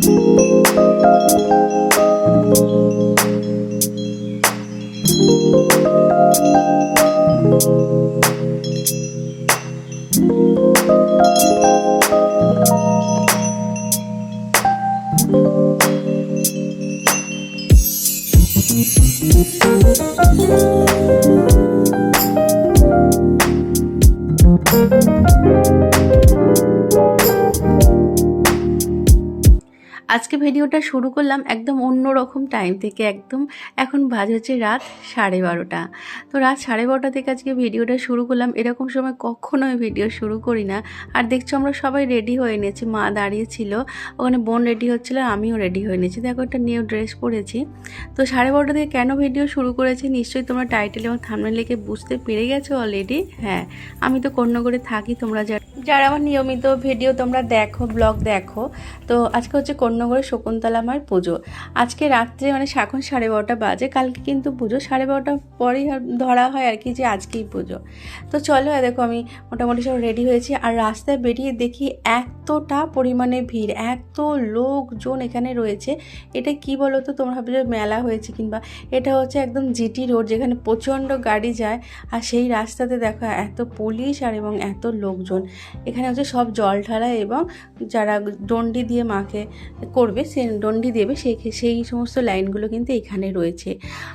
আজকে ভিডিওটা শুরু করলাম একদম অন্য রকম টাইম থেকে একদম, এখন বাজে হচ্ছে রাত সাড়ে বারোটা। তো রাত সাড়ে বারোটা থেকে আজকে ভিডিওটা শুরু করলাম, এরকম সময় কখনো আমি ভিডিও শুরু করি না। আর দেখছ আমরা সবাই রেডি হয়ে নিয়েছি, মা দাঁড়িয়েছিল ওখানে বোন রেডি হচ্ছিল, আমিও রেডি হয়ে নিয়েছি। দেখো একটা নিউ ড্রেস পরেছি। তো সাড়ে বারোটা থেকে কেন ভিডিও শুরু করেছি নিশ্চয়ই তোমরা টাইটেল এবং থামনে লিখে বুঝতে পেরে গেছো অলরেডি হ্যাঁ আমি তো কর্ণগরে থাকি, তোমরা যারা যারা আমার নিয়মিত ভিডিও তোমরা দেখো ব্লগ দেখো, তো আজকে হচ্ছে কন্যাগড়ে শকুন্তলা মায়ের পুজো। আজকে রাত্রে মানে এখন সাড়ে বারোটা বাজে, কালকে কিন্তু পুজো। সাড়ে বারোটা পরেই ধরা হয় আর কি যে আজকেই পুজো। তো চলো দেখো আমি মোটামুটি সব রেডি হয়েছি আর রাস্তায় বেরিয়ে দেখি এতটা পরিমাণে ভিড়, এত লোকজন এখানে রয়েছে। এটা কি বলো তো তোমরা ভাবছ যে মেলা হয়েছে কিংবা এটা হচ্ছে একদম জিটি রোড যেখানে প্রচণ্ড গাড়ি যায়। আর সেই রাস্তাতে দেখো এত পুলিশ আর এবং এত লোকজন। এখানে হচ্ছে সব জল ঢালা এবং যারা ডন্ডি দিয়ে মাকে করবে ডন্ডি দেবে, সেই সেই সমস্ত লাইনগুলো কিন্তু এখানে রয়েছে।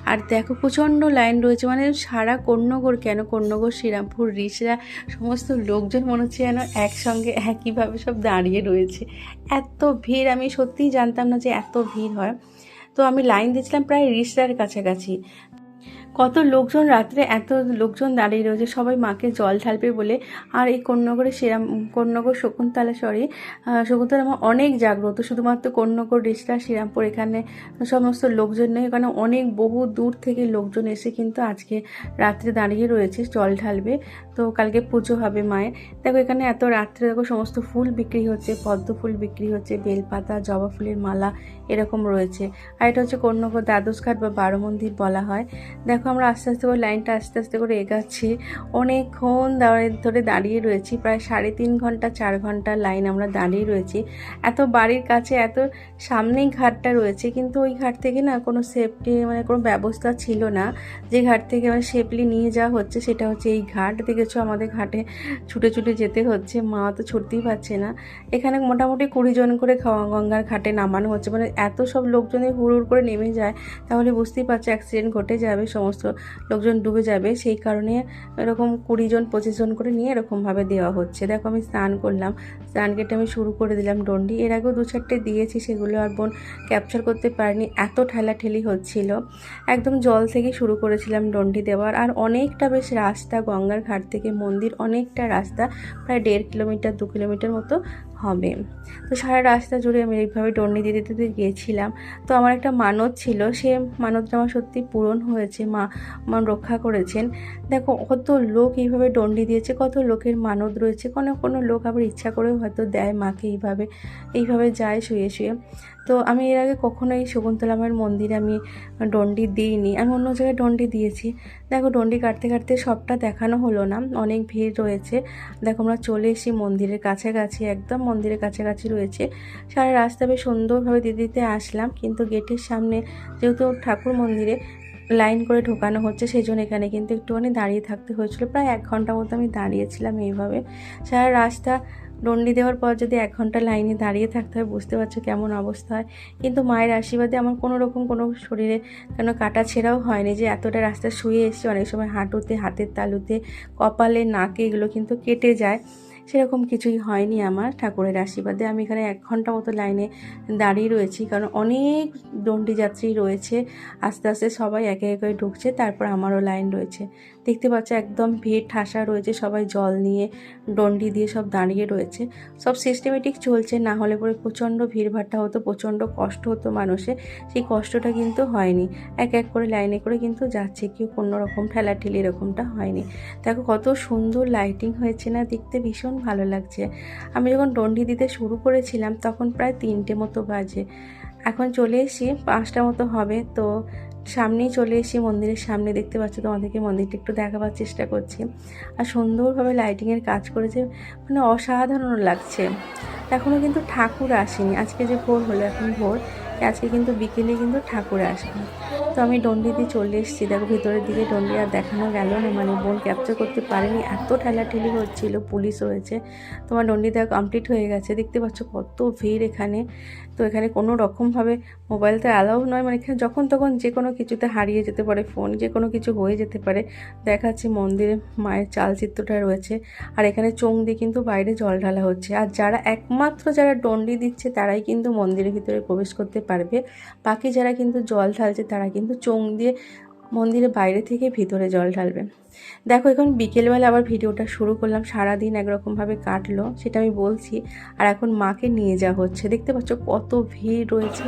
আর দেখো প্রচণ্ড লাইন রয়েছে মানে সারা কর্ণগর, কেন কর্ণগর, শ্রীরামপুর, রিসরা, সমস্ত লোকজন মনে হচ্ছে যেন একসঙ্গে, একইভাবে সব দাঁড়িয়ে রয়েছে। এত ভিড়, আমি সত্যিই জানতাম না যে এত ভিড় হয়। তো আমি লাইন দিয়েছিলাম প্রায় রিসরার কাছাকাছি। কত লোকজন রাত্রে, এত লোকজন দাঁড়িয়ে রয়েছে, সবাই মাকে জল ঢালবে বলে। আর এই কন্যগরে সেরাম কন্যগর শকুন্তলা সরি শকুন্তলা মা অনেক জাগ্রত, শুধুমাত্র কন্যগর রিসরা শ্রীরামপুর এখানে সমস্ত লোকজন নেই, এখানে অনেক বহু দূর থেকে লোকজন এসে কিন্তু আজকে রাত্রে দাঁড়িয়ে রয়েছে, জল ঢালবে। তো কালকে পুজো হবে মায়ের। দেখো এখানে এত রাত্রে দেখো সমস্ত ফুল বিক্রি হচ্ছে, পদ্ম ফুল বিক্রি হচ্ছে, বেলপাতা, জবা ফুলের মালা এরকম রয়েছে। আর এটা হচ্ছে কন্যগর দ্বাদশ ঘাট বা বারো মন্দির বলা হয়। দেখো আমরা আস্তে আস্তে করে লাইনটা আস্তে আস্তে করে এগাচ্ছি। অনেকক্ষণ দাঁড়িয়ে ধরে দাঁড়িয়ে রয়েছি। প্রায় সাড়ে তিন ঘণ্টা, চার ঘণ্টা লাইন আমরা দাঁড়িয়ে রয়েছি। এত বাড়ির কাছে, এত সামনেই ঘাটটা রয়েছে। কিন্তু ওই ঘাট থেকে না কোনো সেফটি মানে কোনো ব্যবস্থা ছিল না। যে ঘাট থেকে মানে সেফলি নিয়ে যাওয়া হচ্ছে সেটা হচ্ছে এই ঘাট। দেখেছ আমাদের ঘাটে ছুটে ছুটে যেতে হচ্ছে। মা তো ছুটতেই পারছে না। এখানে মোটামুটি কুড়ি জন করে গঙ্গার ঘাটে নামানো হচ্ছে। মানে এত সব লোকজনের হুড় করে নেমে যায়, তাহলে বুঝতেই পারছ অ্যাক্সিডেন্ট ঘটে যাবে, সমস্ত লোকজন ডুবে যাবে। সেই কারণে এরকম কুড়ি জন, পঁচিশ জন করে নিয়ে এরকমভাবে দেওয়া হচ্ছে। দেখো আমি স্নান করলাম, স্নান কেটে আমি শুরু করে দিলাম ডন্ডি এর আগেও দু চারটে দিয়েছি, সেগুলো আর বোন ক্যাপচার করতে পারিনি। এত ঠেলাঠেলি হচ্ছিল। একদম জল থেকে শুরু করেছিলাম ডন্ডি দেওয়ার। আর অনেকটা বেশ রাস্তা, গঙ্গার ঘাট থেকে মন্দির, অনেকটা রাস্তা, প্রায় দেড় কিলোমিটার, দু কিলোমিটার মতো হবে। তো সারা রাস্তা জুড়ে আমি এইভাবে টর্নি দিতে দিতে গিয়েছিলাম। তো আমার একটা মানত ছিল, সে মানতটা আমার সত্যি পূরণ হয়েছে, মা মন রক্ষা করেছেন। দেখো, কত লোক এইভাবে ডন্ডি দিয়েছে, কত লোকের মানত রয়েছে। কোনো কোনো লোক আবার ইচ্ছা করেও হয়তো দেয় মাকে এইভাবে এইভাবে যায় শুয়ে শুয়ে। তো আমি এর আগে কখনোই শকুন্তলা মায়ের মন্দিরে আমি ডন্ডি দিইনি। আমি অন্য জায়গায় ডন্ডি দিয়েছি। দেখো ডন্ডি কাটতে কাটতে সবটা দেখানো হলো না। অনেক ভিড় রয়েছে। দেখো, আমরা চলে এসেছি মন্দিরের কাছাকাছি, একদম মন্দিরের কাছাকাছি রয়েছে। সারা রাস্তা বেশ সুন্দরভাবে দিতে দিতে আসলাম, কিন্তু গেটের সামনে যেহেতু ঠাকুর মন্দিরে লাইন করে ঢোকানো হচ্ছে সেই জন্য এখানে কিন্তু একটুখানি দাঁড়িয়ে থাকতে হয়েছিল। প্রায় এক ঘণ্টা মতো আমি দাঁড়িয়েছিলাম এইভাবে। সারা রাস্তা ডন্ডি দেওয়ার পর যদি এক ঘণ্টা লাইনে দাঁড়িয়ে থাকতে হয়, বুঝতে পারছ কেমন অবস্থা হয়। কিন্তু মায়ের আশীর্বাদে আমার কোনো রকম কোনো শরীরে কেন কাটা ছেঁড়াও হয়নি যে এতটা রাস্তা শুয়ে এসেছি। অনেক সময় হাঁটুতে, হাতের তালুতে, কপালে, নাকে এগুলো কিন্তু কেটে যায়। সেরকম কিছুই হয়নি আমার ঠাকুরের আশীর্বাদে। আমি এখানে এক ঘণ্টা মতো লাইনে দাঁড়িয়ে রয়েছি, কারণ অনেক দণ্ডি যাত্রী রয়েছে। আস্তে আস্তে সবাই একে একে ঢুকছে, তারপর আমারও লাইন রয়েছে। দেখতে পাচ্ছ একদম ভিড় ঠাসা রয়েছে, সবাই জল নিয়ে ডন্ডি দিয়ে সব দাঁড়িয়ে রয়েছে। সব সিস্টেমেটিক চলছে, না হলে পরে প্রচণ্ড ভিড়ভাট্টা হতো, প্রচণ্ড কষ্ট হতো মানুষের সেই কষ্টটা কিন্তু হয়নি। এক এক করে লাইনে করে কিন্তু যাচ্ছে, কেউ কোনো রকম ঠেলাঠেলি এরকমটা হয়নি। দেখো কত সুন্দর লাইটিং হয়েছে না, দেখতে ভীষণ ভালো লাগছে। আমি যখন ডন্ডি দিতে শুরু করেছিলাম তখন প্রায় তিনটে মতো বাজে। এখন চলে এসেছি, পাঁচটা মতো হবে। তো সামনেই চলে এসেছি মন্দিরের সামনে। দেখতে পাচ্ছ তোমাদেরকে মন্দিরটা একটু দেখাবার চেষ্টা করছি। আর সুন্দরভাবে লাইটিংয়ের কাজ করেছে। মানে অসাধারণ লাগছে। এখনও কিন্তু ঠাকুর আসেনি। আজকে যে ভোর হলো, এখন ভোর। আজকে কিন্তু বিকেলে কিন্তু ঠাকুর আসবে। তো আমি ডন্ডি দিয়ে চলে এসেছি। দেখো, ভিতরের দিকে ডন্ডি আর দেখানো গেল না। মানে বোন ক্যাপচার করতে পারেনি। এত ঠেলাঠেলি হচ্ছিল, পুলিশ রয়েছে। তোমার ডন্ডি দেখো কমপ্লিট হয়ে গেছে। দেখতে পাচ্ছ কত ভিড় এখানে। তো এখানে কোনো রকমভাবে মোবাইলতে অ্যালাউ নয়। মানে এখানে যখন তখন যে কোনো কিছুতে হারিয়ে যেতে পারে ফোন, যে কোনো কিছু হয়ে যেতে পারে। দেখাচ্ছি মন্দিরে মায়ের চালচিত্রটা রয়েছে আর এখানে চোং দিয়ে কিন্তু বাইরে জল ঢালা হচ্ছে। আর যারা একমাত্র যারা ডন্ডি দিচ্ছে তারাই কিন্তু মন্দিরের ভিতরে প্রবেশ করতে পারবে। বাকি যারা কিন্তু জল ঢালছে তারা কিন্তু চোং দিয়ে মন্দিরের বাইরে থেকে ভিতরে জল ঢালবে। দেখো, এখন বিকেলবেলা আবার ভিডিওটা শুরু করলাম। সারাদিন একরকমভাবে কাটলো, সেটা আমি বলছি। আর এখন মাকে নিয়ে যাওয়া হচ্ছে। দেখতে পাচ্ছ কত ভিড় রয়েছে।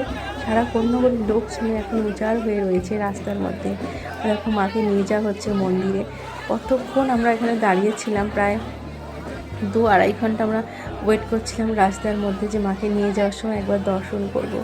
সারা কন্যাগরের লোক ছেড়ে এখন উজাড় হয়ে রয়েছে রাস্তার মধ্যে। আর এখন মাকে নিয়ে যাওয়া হচ্ছে মন্দিরে। কতক্ষণ আমরা এখানে দাঁড়িয়েছিলাম প্রায় দু আড়াই ঘণ্টা আমরা ওয়েট করছিলাম রাস্তার মধ্যে যে মাকে নিয়ে যাওয়ার সময় একবার দর্শন করব।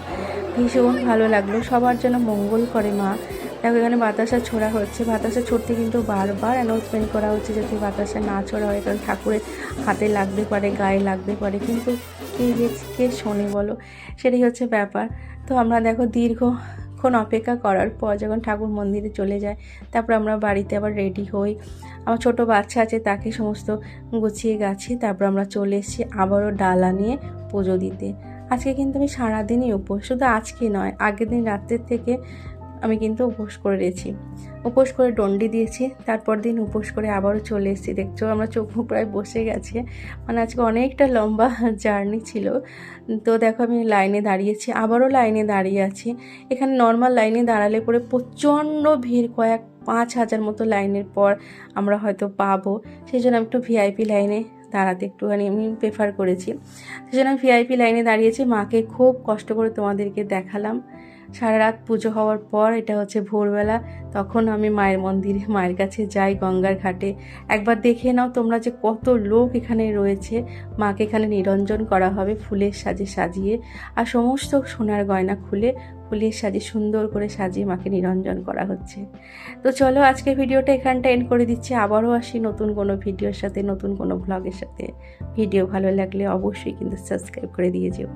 ভীষণ ভালো লাগল। সবার জন্য মঙ্গল করে মা। দেখো, এখানে বাতাসা ছোড়া হচ্ছে। বাতাসা ছড়তে কিন্তু বারবার অ্যানাউন্সমেন্ট করা হচ্ছে যাতে বাতাসা না ছোড়া হয় কারণ ঠাকুরের হাতে লাগতে পারে, গায়ে লাগতে পারে, কিন্তু কে যে কে শোনে বলো? সেটাই হচ্ছে ব্যাপার। তো আমরা দেখো দীর্ঘক্ষণ অপেক্ষা করার পর যখন ঠাকুর মন্দিরে চলে যায়, তারপর আমরা বাড়িতে আবার রেডি হই। আমার ছোট বাচ্চা আছে, তাকে সমস্ত গুছিয়ে গাছি, তারপর আমরা চলে এসেছি আবারও ডালা নিয়ে পুজো দিতে। আজকে কিন্তু আমি সারাদিনই উপোস। শুধু আজকে নয়, আগের দিন রাত্রের থেকে আমি কিন্তু উপোস করে রয়েছি উপোস করে ডন্ডি দিয়েছি, তারপর দিন উপোস করে আবারও চলে এসেছি। দেখছ আমরা চোখ মুখ প্রায় বসে গেছে। মানে আজকে অনেকটা লম্বা জার্নি ছিল। তো দেখো আমি লাইনে দাঁড়িয়েছি, আবারও লাইনে দাঁড়িয়ে আছি। এখানে নর্মাল লাইনে দাঁড়ালে পরে প্রচণ্ড ভিড়, কয়েক পাঁচ হাজার মতো লাইনের পর আমরা হয়তো পাবো। সেই জন্য আমি একটু ভিআইপি লাইনে দাঁড়াতে একটুখানি আমি প্রেফার করেছি। সেই জন্য আমি ভিআইপি লাইনে দাঁড়িয়েছি, মাকে খুব কষ্ট করে তোমাদেরকে দেখালাম। সারা রাত পুজো হওয়ার পর, এটা হচ্ছে ভোরবেলা, তখন আমি মায়ের মন্দিরে, মায়ের কাছে যাই গঙ্গার ঘাটে। একবার দেখে নাও তোমরা যে কত লোক এখানে রয়েছে। মাকে এখানে নিরঞ্জন করা হবে ফুলের সাজে সাজিয়ে। আর সমস্ত সোনার গয়না খুলে, ফুলের সাজে সুন্দর করে সাজিয়ে মাকে নিরঞ্জন করা হচ্ছে। তো চলো আজকে ভিডিওটা এখানটা এন্ড করে দিচ্ছি। আবারও আসি নতুন কোনো ভিডিওর সাথে, নতুন কোনো ব্লগের সাথে। ভিডিও ভালো লাগলে অবশ্যই কিন্তু সাবস্ক্রাইব করে দিয়ে যেও।